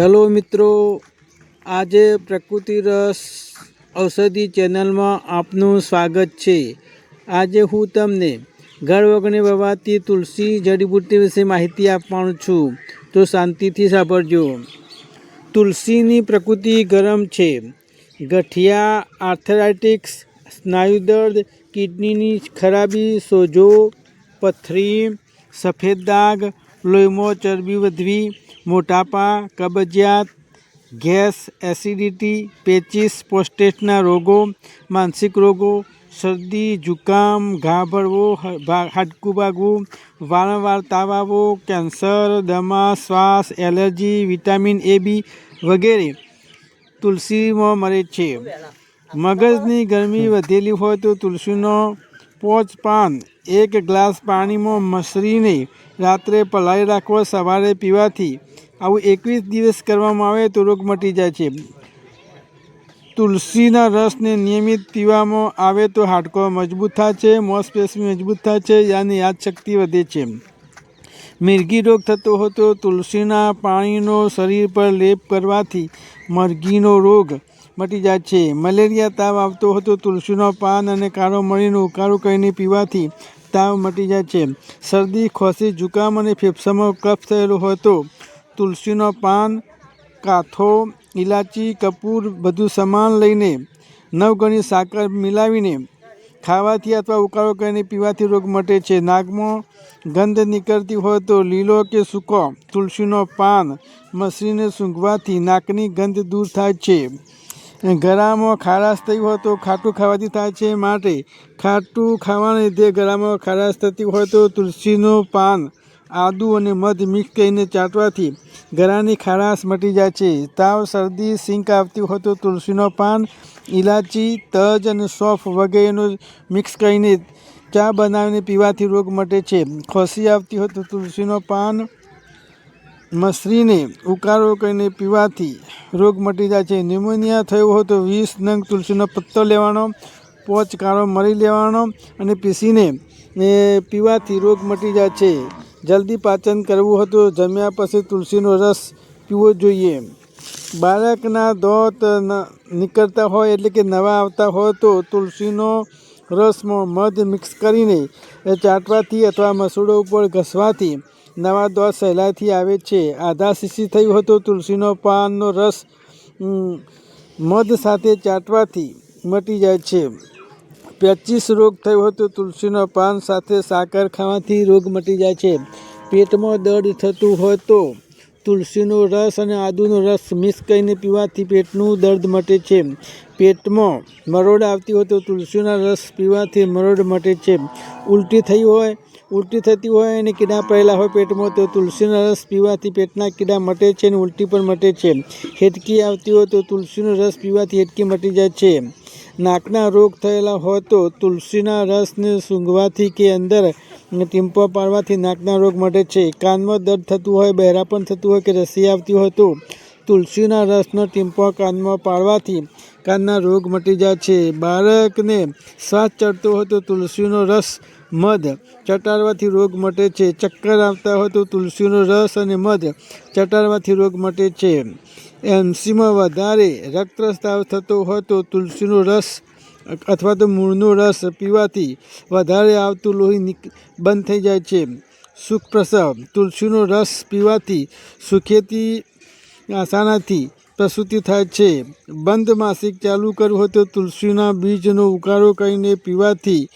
Hello મિત્રો, આજે પ્રકૃતિ રસ ઔષધિ ચેનલમાં આપનું સ્વાગત છે. આજે હું તમને ઘર વગરને વવાતી તુલસી જડીબુટ્ટી વિશે માહિતી આપવાનું છું. તો શાંતિથી સાંભળજો. તુલસીની પ્રકૃતિ ગરમ છે. ગઠિયા, આર્થરાઇટિક્સ સ્નાયુ દર્દ કિડનીની ખરાબી, સોજો, પથરી, સફેદ દાગ લોહીમાં ચરબી વધવી, મોટાપા, કબજિયાત, ગેસ, એસિડિટી, પેચિસ, પ્રોસ્ટેટના રોગો, માનસિક રોગો, શરદી, જુકામ ઘા ભરવો ભા- હાડકું ભાગવું, વારંવાર તાવ આવવો કેન્સર, દમા, શ્વાસ, એલર્જી, વિટામિન એ, બી વગેરે. તુલસીમાં મળે છે. મગજની ગરમી વધેલી હોય તો તુલસીનો પોચ પાન એક ગ્લાસ પાણીમાં મસરીને રાત્રે પલાળી રાખવો સવારે પીવાથી આવું એકવીસ દિવસ કરવામાં આવે તો રોગ મટી જાય છે. તુલસીના રસને નિયમિત પીવામાં આવે તો હાડકો મજબૂત થાય છે મોસપેશી મજબૂત થાય છે, યાની યાદશક્તિ વધે છે. મિરગી રોગ થતો હતો તુલસીના પાણીનો શરીર પર લેપ કરવાથી મરઘીનો રોગ મટી જાય છે. મલેરિયા તાવ આવતો હતો, તુલસીનો પાન અને કાળો મળીને ઉકાળું કરીને પીવાથી તાવ મટી જાય છે. શરદી, ખોસી, જુકામ અને ફેફસામાં કફ થયેલો હોય તો તુલસીનો પાન, કાથો ઇલાચી કપૂર બધું સમાન લઈને નવ ગણી સાકર મિલાવીને ખાવાથી અથવા ઉકાળો કરીને પીવાથી રોગ મટે છે. નાકમાં ગંધ નીકળતી હોય તો લીલો કે સૂકો તુલસીનો પાન મસરીને સૂંઘવાથી નાકની ગંધ દૂર થાય છે. ગળામાં ખારાશ થઈ હોય તો ખાટું ખાવાથી થાય છે માટે. ખાટું ખાવાને લીધે ગળામાં ખારાશ થતી હોય તો તુલસીનું પાન, આદુ અને મધ મિક્સ કરીને ચાટવાથી ગળાની ખારાશ મટી જાય છે. તાવ, શરદી, સિંક આવતી હોય તો તુલસીનો પાન ઇલાચી તજ અને સોફ વગેરેનું મિક્સ કરીને ચા બનાવીને પીવાથી રોગ મટે છે. ખોસી આવતી હોય તો તુલસીનો પાન મસરીને ઉકાળો કરીને પીવાથી રોગ મટી જાય છે. ન્યુમોનિયા થયો હોય તો વીસ નંગ, તુલસીનો પત્તો લેવાનો, પોચ, કાળો મરી લેવાનો અને પીસીને એ પીવાથી રોગ મટી જાય છે. જલ્દી પાચન કરવું હતું, જમ્યા પછી તુલસીનો રસ પીવો જોઈએ. બાળકના દોત નીકળતા હોય એટલે કે નવા આવતા હોય તો તુલસીનો રસમાં મધ મિક્સ કરીને ચાટવાથી અથવા મસૂડો ઉપર ઘસવાથી નવા દોષ સહેલાઈથી આવે છે. આધા શીશી થયું હતું, તુલસીનો પાનનો રસ મધ સાથે ચાટવાથી મટી જાય છે. પેચીસ રોગ થયો હતો, તુલસીનો પાન સાથે સાકર ખાવાથી રોગ મટી જાય છે. પેટમાં દર્દ થતું હોય તો તુલસીનો રસ અને આદુનો રસ મિક્સ કરીને પીવાથી પેટનું દર્દ મટે છે. પેટમાં મરોડ આવતી હોય તો તુલસીના રસ પીવાથી મરોડ મટે છે. ઉલટી થઈ હોય ઉલટી થતી હોય અને કીડા પડેલા હોય પેટમાં, તો તુલસીનો રસ પીવાથી પેટના કીડા મટે છે અને ઉલટી પણ મટે છે. હેટકી આવતી હોય તો તુલસીનો રસ પીવાથી હેટકી મટી જાય છે. નાકના રોગ થયેલા હોય તો તુલસીના રસને સૂંઘવાથી કે અંદર ટીમ્પો પાડવાથી નાકના રોગ મટે છે. કાનમાં દર્દ થતું હોય, બહેરા પણ થતું હોય કે રસી આવતી હોય તો તુલસીના રસનો ટીમ્પો કાનમાં પાડવાથી કાનના રોગ મટી જાય છે. બાળકને શ્વાસ ચડતો હોય તો તુલસીનો રસ મધ ચટાડવાથી રોગ મટે છે. ચક્કર આવતા હોય તો તુલસીનો રસ અને મધ ચટાડવાથી રોગ મટે છે. એમસીમાં વધારે રક્તસ્રાવ થતો હોય તો તુલસીનો રસ અથવા તો મૂળનો રસ પીવાથી વધારે આવતું લોહી બંધ થઈ જાય છે. સુખ પ્રસવ તુલસીનો રસ પીવાથી સુખેથી આસાનાથી પ્રસૂતિ થાય છે. બંધ માસિક ચાલુ કરવું હોય તો તુલસીના બીજનો ઉકાળો કરીને પીવાથી